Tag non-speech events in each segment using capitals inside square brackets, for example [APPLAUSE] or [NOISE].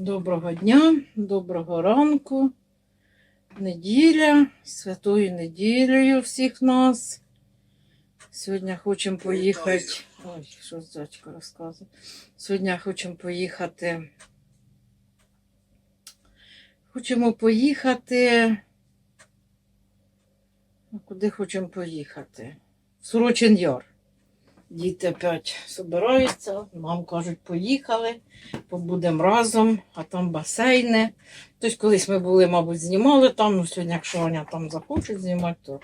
Доброго дня, доброго ранку. Неділя, святою неділею всіх нас. Сьогодні хочемо поїхати. Ой, що дядько розказує. Сьогодні хочемо поїхати. Хочемо поїхати. Куди хочемо поїхати? В Сорочин Яр. Діти опять збираються, нам кажуть, поїхали, побудемо разом, а там басейни. Тобто колись ми були, мабуть, знімали там, ну сьогодні, якщо вони там захочуть знімати, то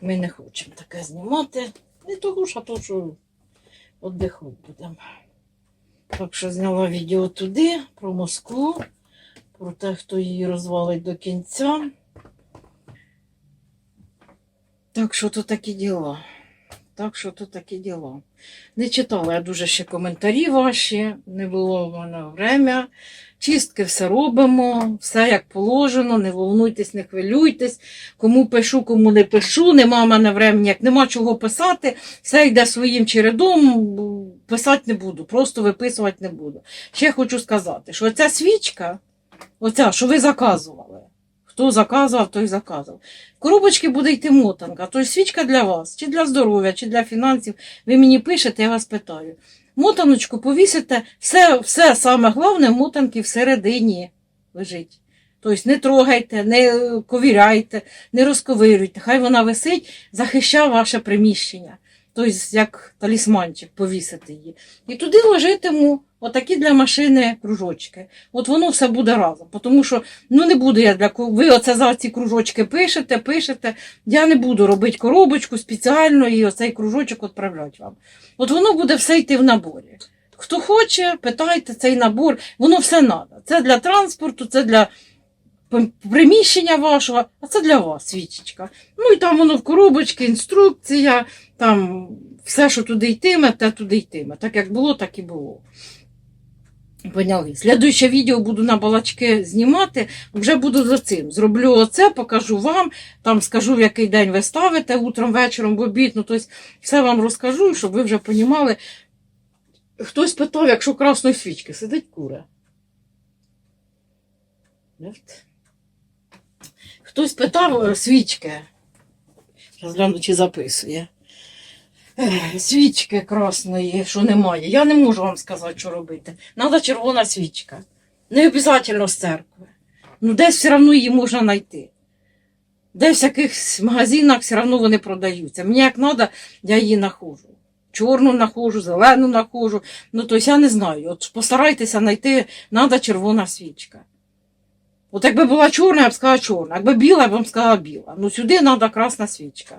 ми не хочемо таке знімати. Не того ж, а то, що віддихати будемо. Так що зняла відео туди, про Москву, про те, хто її розвалить до кінця. Так що то такі діла. Так що то такі діла. Не читала я дуже ще коментарі ваші, не було в мене время. Чистки все робимо, все як положено, не волнуйтесь, не хвилюйтесь. Кому пишу, кому не пишу, нема в мене времени, як нема чого писати, все йде своїм чередом, писати не буду, просто виписувати не буду. Ще хочу сказати, що ця свічка, оця, що ви заказували, хто заказував, той заказував. В коробочці буде йти мотанка, тобто свічка для вас, чи для здоров'я, чи для фінансів. Ви мені пишете, я вас питаю. Мотаночку повісите, все, все саме головне мотанки всередині лежить. Тобто не трогайте, не ковіряйте, не розковирюйте. Хай вона висить, захищає ваше приміщення. Тобто, як талісманчик, повісити її. І туди ложитиму отакі для машини кружочки. От воно все буде разом. Тому що ну не буду я для ви оце за ці кружочки пишете, пишете. Я не буду робити коробочку спеціально і оцей кружочок відправляти вам. От воно буде все йти в наборі. Хто хоче, питайте цей набор, воно все треба. Це для транспорту, це для приміщення вашого, а це для вас свічечка. Ну і там воно в коробочці, інструкція, там все, що туди йтиме, те туди йтиме. Так як було, так і було. Поняли. Слідуюче відео буду на балачки знімати, вже буду за цим. Зроблю оце, покажу вам, там скажу, в який день ви ставите, утром, вечором, в обід. Ну, тобто все вам розкажу, щоб ви вже понімали. Хтось питав, якщо красної свічки, сидить кура. Хтось питав е, свічки. Розгляну, чи записує. Свічки красної, що немає. Я не можу вам сказати, що робити. Надо червона свічка. Не обов'язково з церкви. Ну, десь все одно її можна знайти. Десь в якихось магазинах все одно вони продаються. Мені як треба, я її знаходжу. Чорну знаходжу, зелену знаходжу. Ну, тобто я не знаю. От постарайтеся знайти, треба червона свічка. От якби була чорна, я б сказала чорна. Якби біла, я б вам сказала біла. Ну сюди треба красна свічка.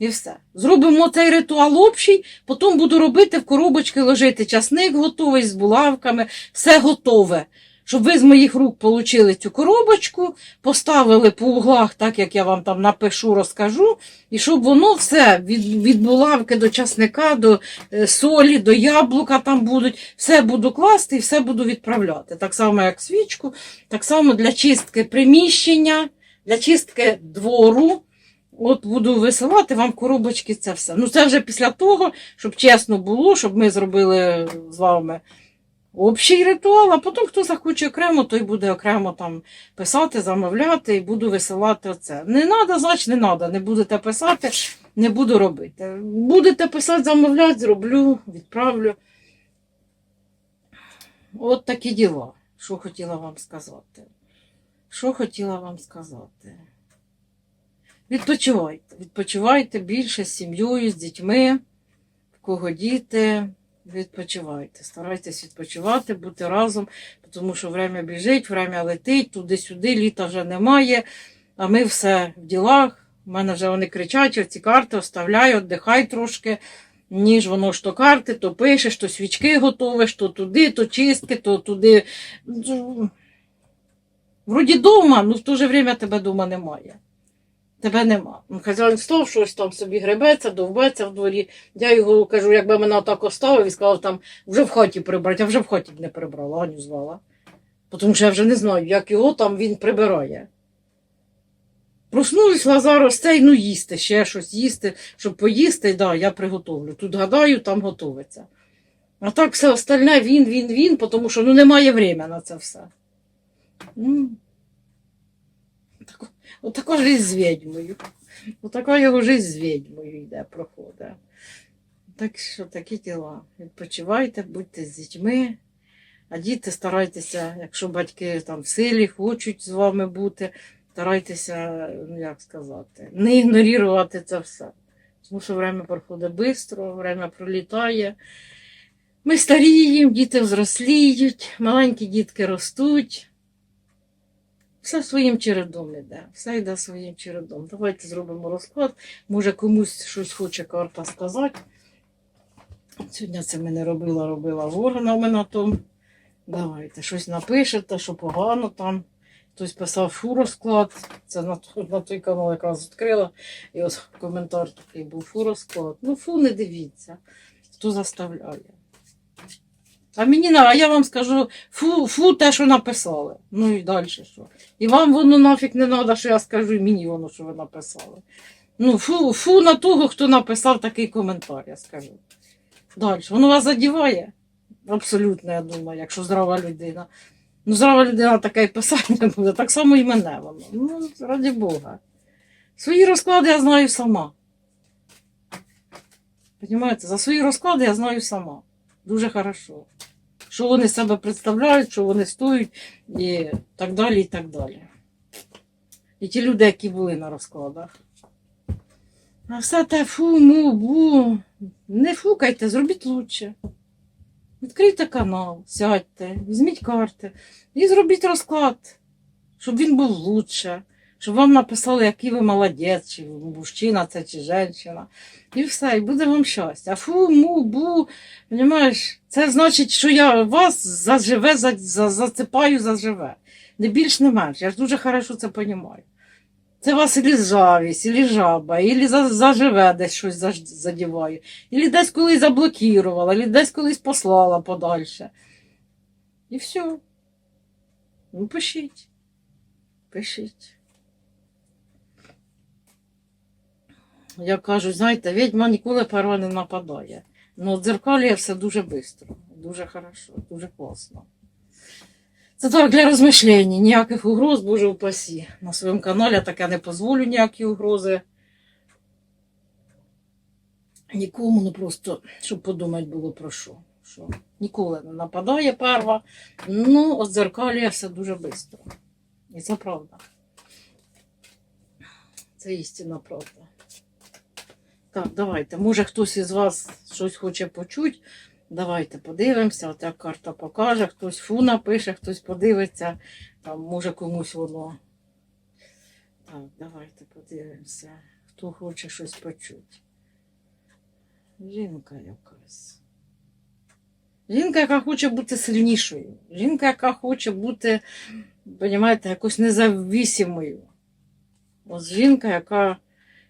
І все. Зробимо цей ритуал общий, потім буду робити в коробочки ложити часник готовий з булавками, все готове. Щоб ви з моїх рук отримали цю коробочку, поставили по углах, так як я вам там напишу, розкажу, і щоб воно все від, від булавки до часника, до е, солі, до яблука там будуть, все буду класти і все буду відправляти. Так само, як свічку, так само для чистки приміщення, для чистки двору. От буду висилати вам коробочки це все. Ну це вже після того, щоб чесно було, щоб ми зробили з вами общий ритуал, а потім хто захоче окремо, той буде окремо там писати, замовляти і буду висилати оце. Не треба, значить не треба. Не будете писати, не буду робити. Будете писати, замовляти, зроблю, відправлю. От такі діла. Що хотіла вам сказати? Що хотіла вам сказати? Відпочивайте. Відпочивайте більше з сім'єю, з дітьми, в кого діти. Відпочивайте. Старайтесь відпочивати, бути разом, тому що время біжить, время летить, туди-сюди, літа вже немає. А ми все в ділах. У мене вже вони кричать, оці карти оставляй, віддихай трошки. Ніж воно ж то карти, то пишеш, то свічки готовиш, то туди, то чистки, то туди. Вроді дома, ну в то же время тебе дома немає. Тебе нема. Ну, Хазяїн став, щось там собі гребеться, довбеться в дворі. Я його кажу, якби мене отак оставив і сказав, там вже в хаті прибрати, а вже в хаті б не прибрала, Аню звала. Тому що я вже не знаю, як його там він прибирає. Проснулись Лазар цей, ну їсти, ще щось їсти, щоб поїсти, да, я приготовлю. Тут гадаю, там готовиться. А так все остальне він, він, він, тому що ну, немає времени на це все. Ну, тако, отака жизнь з відьмою. Отака його жизнь з відьмою йде, проходить. Так що такі діла. Відпочивайте, будьте з дітьми. А діти старайтеся, якщо батьки там в силі хочуть з вами бути, старайтеся, ну як сказати, не ігнорувати це все. Тому що время проходить швидко, время пролітає. Ми старіємо, діти взросліють, маленькі дітки ростуть. Все своїм чередом йде, все йде своїм чередом. Давайте зробимо розклад. Може комусь щось хоче карта сказати. Сьогодні це ми не робила, робила ворогами на тому. Давайте щось напишете, що погано там. Хтось писав фу розклад. Це на, на той канал якраз відкрила. І ось коментар такий був фу розклад. Ну фу не дивіться, хто заставляє. А мені на, а я вам скажу фу, фу те, що написали. Ну і далі що. І вам воно нафіг не треба, що я скажу, і мені воно, що ви написали. Ну, фу, фу на того, хто написав такий коментар, я скажу. Далі. Воно вас задіває? Абсолютно, я думаю, якщо здрава людина. Ну, здрава людина таке й писати не буде, так само і мене воно. Ну, раді Бога. Свої розклади я знаю сама. Понімаєте, за свої розклади я знаю сама. Дуже хорошо. Що вони себе представляють, що вони стоять і так далі, і так далі. І ті люди, які були на розкладах. А все те фу, му, бу. Не фукайте, зробіть лучше. Відкрийте канал, сядьте, візьміть карти і зробіть розклад, щоб він був лучше, щоб вам написали, який ви молодець, чи мужчина це, чи жінка. І все, і буде вам щастя. Фу, му, бу, Понімаєш, це значить, що я вас заживе, за, за, зацепаю, заживе. Не більш, не менш. Я ж дуже хорошо це розумію. Це вас ілі завість, ілі жаба, ілі заживе десь щось задіває, ілі десь колись заблокувала, ілі десь колись послала подальше. І все. Ну, пишіть. Пишіть. Як кажуть, знаєте, відьма ніколи перва не нападає. Ну, дзеркалює все дуже швидко, дуже хорошо, дуже класно. Це так для розмишлень, ніяких угроз, Боже упасі. На своєму каналі я таке не дозволю ніякі угрози. Нікому, ну просто, щоб подумати було про що. що ніколи не нападає перва, ну, от дзеркалює все дуже швидко. І це правда. Це істинна правда. Так, давайте. Може хтось із вас щось хоче почути. Давайте подивимося. От як карта покаже, хтось фу напише, хтось подивиться. Там, може комусь воно. Так, давайте подивимося. Хто хоче щось почути. Жінка якась. Жінка, яка хоче бути сильнішою. Жінка, яка хоче бути, розумієте, якось независимою. Ось жінка, яка,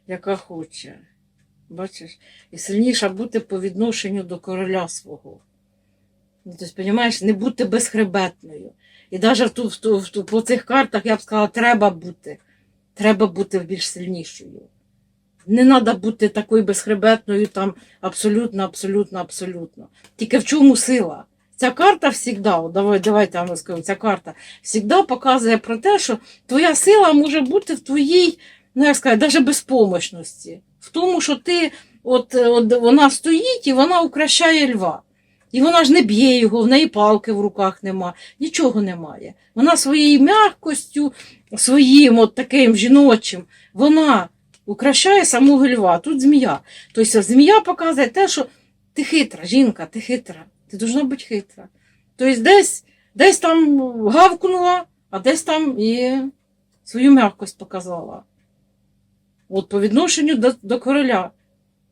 яка хоче. Бачиш, і сильніша бути по відношенню до короля свого. Ну, тобто, розумієш, не бути безхребетною. І навіть ту, ту, ту, по цих картах я б сказала, треба бути. Треба бути більш сильнішою. Не треба бути такою безхребетною, там абсолютно, абсолютно, абсолютно. Тільки в чому сила? Ця карта завжди, давай, давайте я вам скажу, ця карта завжди показує про те, що твоя сила може бути в твоїй, ну як сказати, навіть безпомощності. В тому, що ти, от, от вона стоїть і вона укращає льва. І вона ж не б'є його, в неї палки в руках нема, нічого немає. Вона своєю м'якостю, своїм от таким жіночим, вона укращає самого льва. Тут змія. Тобто змія показує те, що ти хитра, жінка, ти хитра, ти должна бути хитра. Тобто десь, десь там гавкнула, а десь там і свою м'якость показала. От по відношенню до, до короля.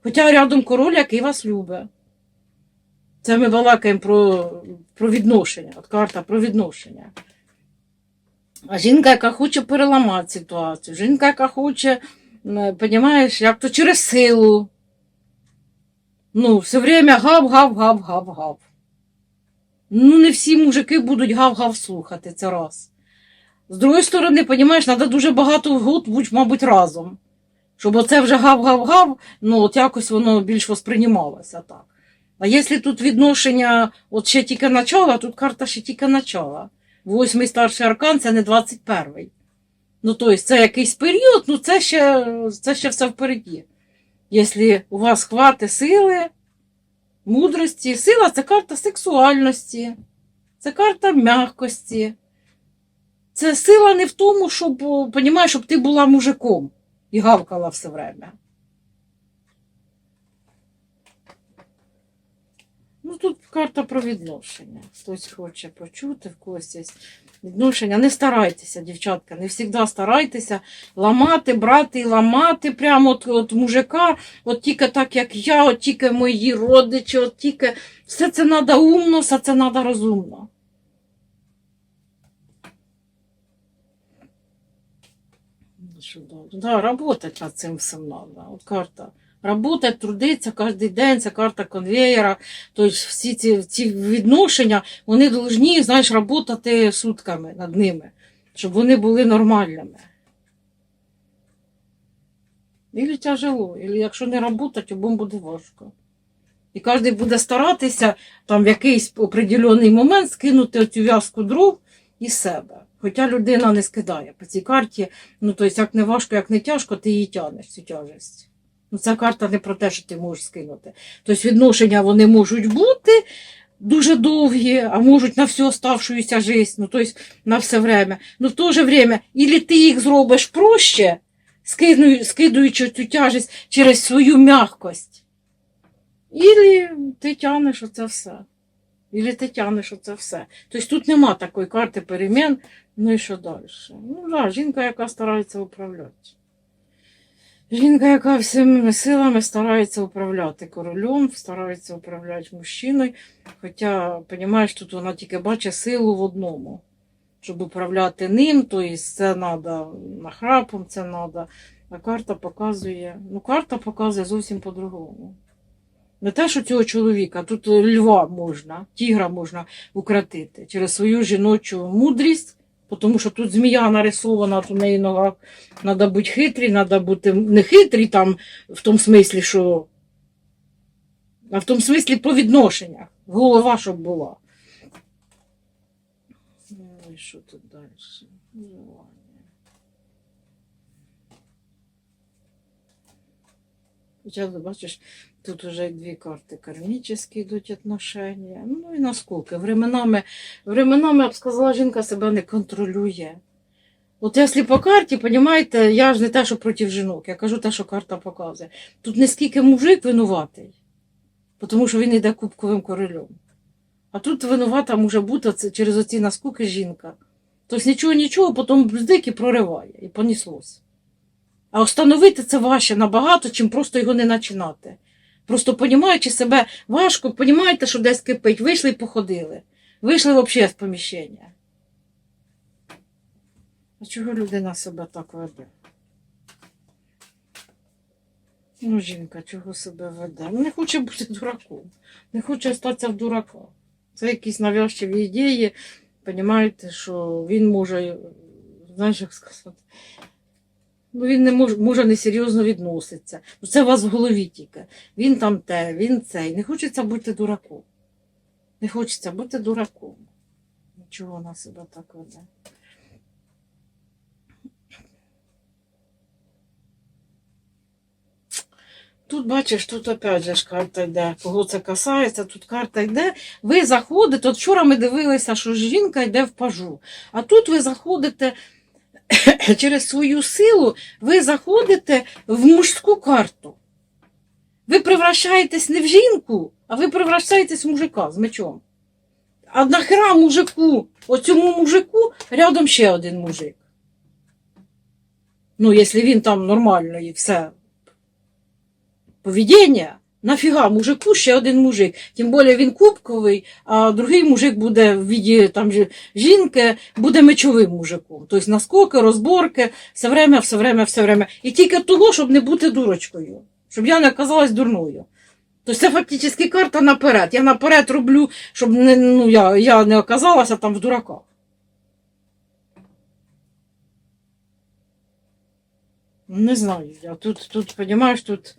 Хоча рядом король, який вас любить. Це ми балакаємо про, про відношення. От карта про відношення. А жінка, яка хоче переламати ситуацію, жінка, яка хоче, розумієш, як то через силу. Ну, все время гав, гав, гав, гав, гав. Ну, не всі мужики будуть гав-гав слухати, це раз. З другої сторони, розумієш, треба дуже багато год бути, мабуть, разом. Щоб оце вже гав-гав-гав, ну от якось воно більш восприймалося так. А якщо тут відношення, от ще тільки начало, тут карта ще тільки начало. Восьмий старший аркан це не 21-й. Ну, тобто, це якийсь період, ну це ще, це ще все впереді. Якщо у вас хватить сили, мудрості, сила це карта сексуальності, це карта м'якості. Це сила не в тому, щоб, понімаєш, щоб ти була мужиком і гавкала все время. Ну, тут карта про відношення. Хтось хоче почути, в когось є відношення. Не старайтеся, дівчатка, не завжди старайтеся ламати, брати і ламати прямо от, от мужика, от тільки так, як я, от тільки мої родичі, от тільки все це треба умно, все це треба розумно. Ну, далі? Да, работать над цим всім треба. От карта. Работать, трудиться кожен день, це карта конвеєра. Тобто всі ці, ці відношення, вони повинні, знаєш, працювати сутками над ними, щоб вони були нормальними. Ілі тяжело, ілі якщо не працювати, обом буде важко. І кожен буде старатися там в якийсь определений момент скинути оцю в'язку дров із себе. Хоча людина не скидає по цій карті, ну тобто, як не важко, як не тяжко, ти її тягнеш, цю тяжесть. Ну, ця карта не про те, що ти можеш скинути. Тобто відношення вони можуть бути дуже довгі, а можуть на всю оставшуюся життя, ну, тобто на все время. Ну в то же время, ілі ти їх зробиш проще, скидую- скидуючи цю тяжесть через свою м'якость. Ілі ти тягнеш оце все. Ілі ти тягнеш оце все. Тобто тут нема такої карти перемін, ну і що далі? Ну да, жінка, яка старається управляти. Жінка, яка всіми силами старається управляти королем, старається управляти мужчиною. Хоча, розумієш, тут вона тільки бачить силу в одному. Щоб управляти ним, то це треба нахрапом, це треба. А карта показує. Ну, карта показує зовсім по-другому. Не те, що цього чоловіка, тут льва можна, тігра можна укротити через свою жіночу мудрість, тому що тут змія нарисована, у неї нога. Треба бути хитрі, треба бути не хитрі там в тому смислі, що. А в тому смислі по відношеннях. Голова, щоб була. Ну і що тут далі? Сейчас, бачиш, тут уже дві карти кармічні йдуть отношення. Ну і наскільки. Временами, временами, я б сказала, жінка себе не контролює. От якщо по карті, понімаєте, я ж не те, що проти жінок, я кажу те, що карта показує. Тут не скільки мужик винуватий, тому що він йде кубковим королем. А тут винувата може бути через оці наскуки жінка. Тобто нічого, нічого, потім бздик і прориває, і поніслось. А встановити це важче набагато, чим просто його не починати. Просто понімаючи себе важко, понімаєте, що десь кипить, вийшли і походили. Вийшли взагалі з поміщення. А чого людина себе так веде? Ну, жінка, чого себе веде? Ну, Не хоче бути дураком, не хоче статися в дурака. Це якісь навязчиві ідеї, розумієте, що він може, знаєш, як сказати, ну він не може, може несерйозно відноситься. Ну, Це у вас в голові тільки. Він там те, він цей. Не хочеться бути дураком. Не хочеться бути дураком. Чого вона себе так веде? Тут бачиш, тут опять же ж карта йде. Кого це касається, тут карта йде. Ви заходите. От вчора ми дивилися, що жінка йде в пажу. А тут ви заходите [COUGHS] через свою силу, ви заходите в мужську карту. Ви превращаєтесь не в жінку, а ви превращаєтесь в мужика з мечом. А нахера мужику, оцьому мужику рядом ще один мужик. Ну, якщо він там нормально і все поведіння, нафіга мужику ще один мужик. Тим більше він кубковий, а другий мужик буде в віді там жінки, буде мечовим мужиком. Тобто наскоки, розборки, все время, все время, все время. І тільки того, щоб не бути дурочкою, щоб я не оказалась дурною. Тобто це фактично карта наперед. Я наперед роблю, щоб не, ну, я, я не оказалася там в дураках. Не знаю, я тут, тут, розумієш, тут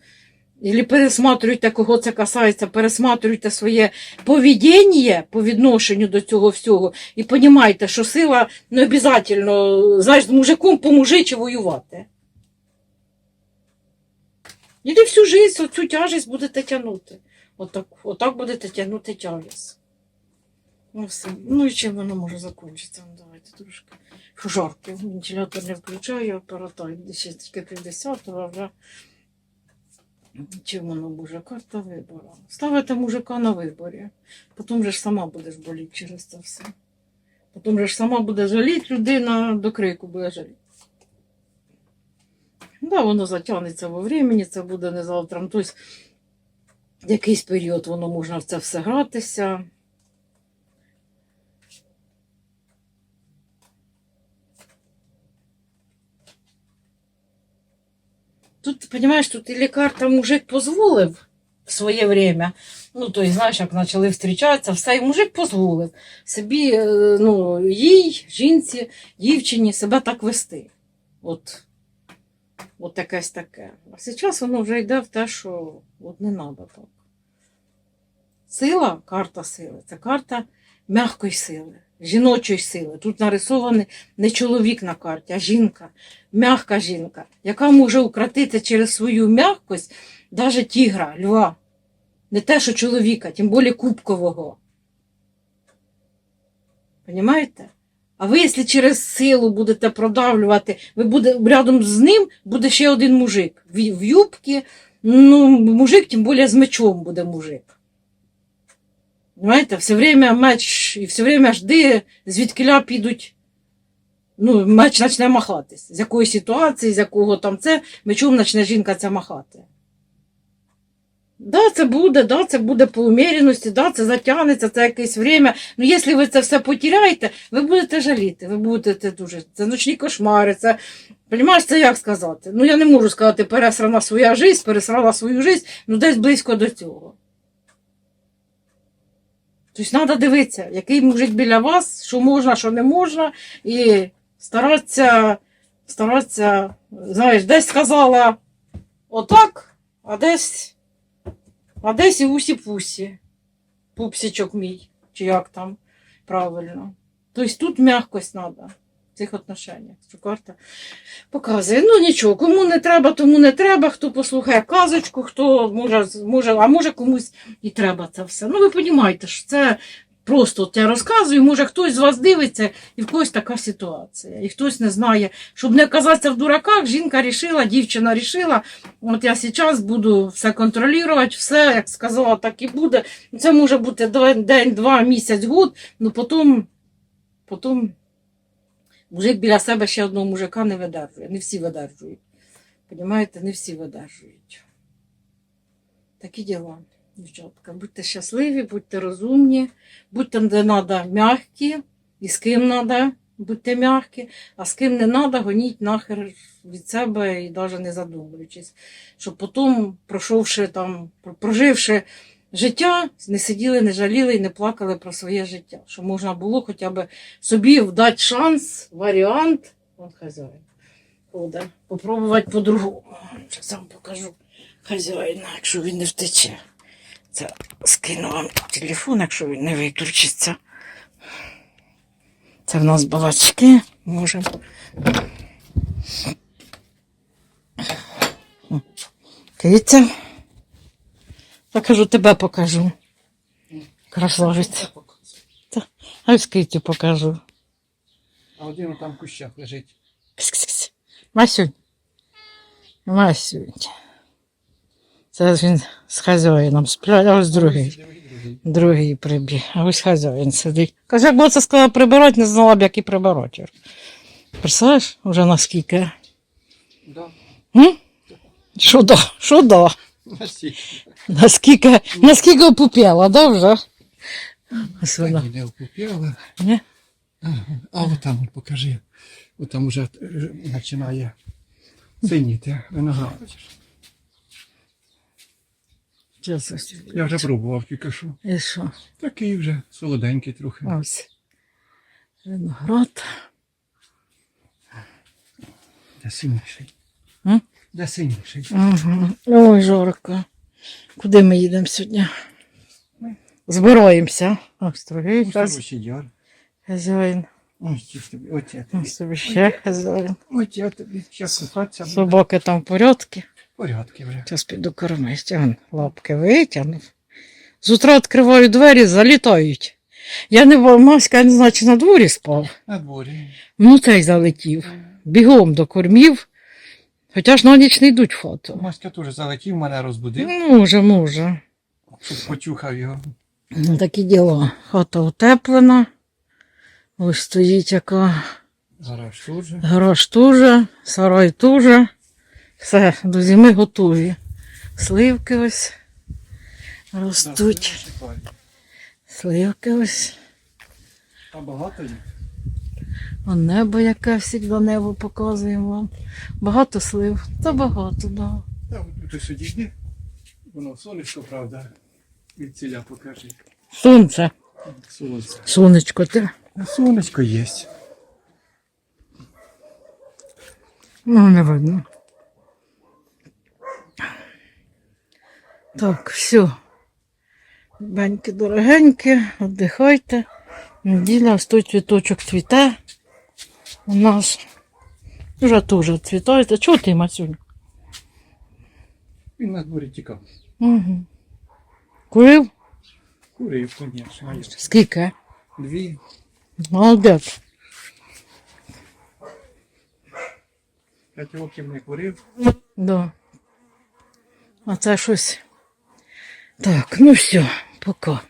Ілі пересматрюйте, кого це касається, пересматрюйте своє поведіння по відношенню до цього всього і понімайте, що сила не обов'язково, знаєш, з мужиком помужичи воювати. І ви всю життя цю тяжесть будете тягнути. Отак, отак будете тягнути тяжесть. Ну, все. ну і чим воно може закінчитися? Ну, давайте трошки. Жарко. Вентилятор не включаю, апарата ще тільки 50, а вже чим воно може? Карта вибору. Ставити мужика на виборі. Потім же ж сама будеш боліти через це все. Потім же ж сама буде жаліти, людина до крику буде жаліти. Да, воно затягнеться во времени, це буде не завтра. Тобто, якийсь період воно можна в це все гратися. Тут, понимаешь, тут или карта мужик позволив в своє время, ну, то есть, знаєш, як почали зустрічатися, все, і мужик дозволив собі, е, ну, їй, жінці, дівчині себе так вести. От, от якесь таке. А зараз воно вже йде в те, що от не треба так. Сила, карта сили, це карта м'якої сили, жіночої сили. Тут нарисований не чоловік на карті, а жінка, м'яка жінка, яка може укротити через свою м'якость навіть тігра, льва. Не те, що чоловіка, тим більше кубкового. Понімаєте? А ви, якщо через силу будете продавлювати, ви буде, рядом з ним буде ще один мужик. В, в юбці, ну, мужик, тим більше з мечом буде мужик. Понимаєте, все время меч і все время жди, звідкиля підуть. Ну, меч почне махатись. З якої ситуації, з якого там це, мечом почне жінка ця махати. Да, це буде, да, це буде по уміряності, да, це затягнеться, це якесь время. Ну, якщо ви це все потеряєте, ви будете жаліти, ви будете дуже. Це ночні кошмари, це. Понімаєш, це як сказати? Ну, я не можу сказати, пересрана своя життя, пересрала свою життя, ну десь близько до цього. Тобто треба дивитися, який мужик біля вас, що можна, що не можна, і старатися, старатися, знаєш, десь сказала отак, а десь, а десь і усі-пусі. Пупсічок мій, чи як там правильно. Тобто тут м'якость треба цих отношеннях. Що карта показує. Ну нічого, кому не треба, тому не треба. Хто послухає казочку, хто може, може, а може комусь і треба це все. Ну ви розумієте, що це просто от я розказую, може хтось з вас дивиться, і в когось така ситуація. І хтось не знає, щоб не казатися в дураках, жінка рішила, дівчина рішила. От я зараз буду все контролювати, все, як сказала, так і буде. Це може бути день, два, місяць, год, ну потім, потім мужик біля себе ще одного мужика не видержує. Не всі видержують. Понімаєте, не всі видержують. Такі діла, дівчатка. Будьте щасливі, будьте розумні, будьте де треба м'які, і з ким треба, будьте м'які, а з ким не треба, гоніть нахер від себе і навіть не задумуючись. Щоб потім, пройшовши там, проживши життя, не сиділи, не жаліли і не плакали про своє життя. Щоб можна було хоча б собі дати шанс, варіант. Вон хазяїн. Ходить. Попробувати по-другому. Вам покажу хазяїна, якщо він не втече. Це скину вам телефон, якщо він не виключиться. Це в нас балачки. Можемо. Дивіться. Покажу, тебе покажу. Красавець. А ось Киті покажу. А один там в кущах лежить. Кс-кс-кс. Масюнь. Масюнь. Це він з хазяїном сплять, а ось другий. Другий, прибіг. А ось хазяїн сидить. Каже, якби це сказала прибирати, не знала б, як і прибирати. Представляєш, уже наскільки? Да. М? Що да? Що да? Настільки. Наскільки, наскільки опупела, да, вже? Ось вона. не окупіла. Ні? А от там от покажи. От там вже е, починає синіти виноград. бачиш? Я вже пробував тільки що. І що? Такий вже солоденький трохи. Ось. Виноград. Де сильніший. М? де синіший. Ага. Ой, жарко. Куди ми їдемо сьогодні? Збираємося. Ось другий хороший хазяїн. Ось тобі, от я тобі. Ось тобі ще хазяїн. Собаки там в порядку. Порядки вже. Зараз піду кормити. Лапки витягнув. З утра відкриваю двері, залітають. Я не Маська, я не знаю, чи на дворі спав. На дворі. Внутрі залетів. Бігом до кормів. Хоча ж на ніч не йдуть хату. Маська теж залетів, мене розбудив, Може, може. щоб почухав його. Ну, Такі діла. Хата утеплена. Ось стоїть яка Гараж теж. гараж туже, сарай туже. Все, до зими готові. Сливки ось ростуть. Сливки ось. А багато їх? А небо яке завжди небо показуємо вам. Багато слив. Та багато, да. Та сюди йди. Воно сонечко, правда. Від ціля покажи. Сонце. Сонце. Сонечко те. Сонечко є. Ну, не видно. Так, все. Беньки дорогенькі, віддихайте. Неділя, ось той цвіточок цвіте у нас. Вже теж цвітає. Та чого ти, Масюнь? Він на дворі тікав. Угу. Курив? Курив, звісно. Скільки? Дві. Молодець. П'ять років не курив. Да. А це щось. Так, ну все, пока.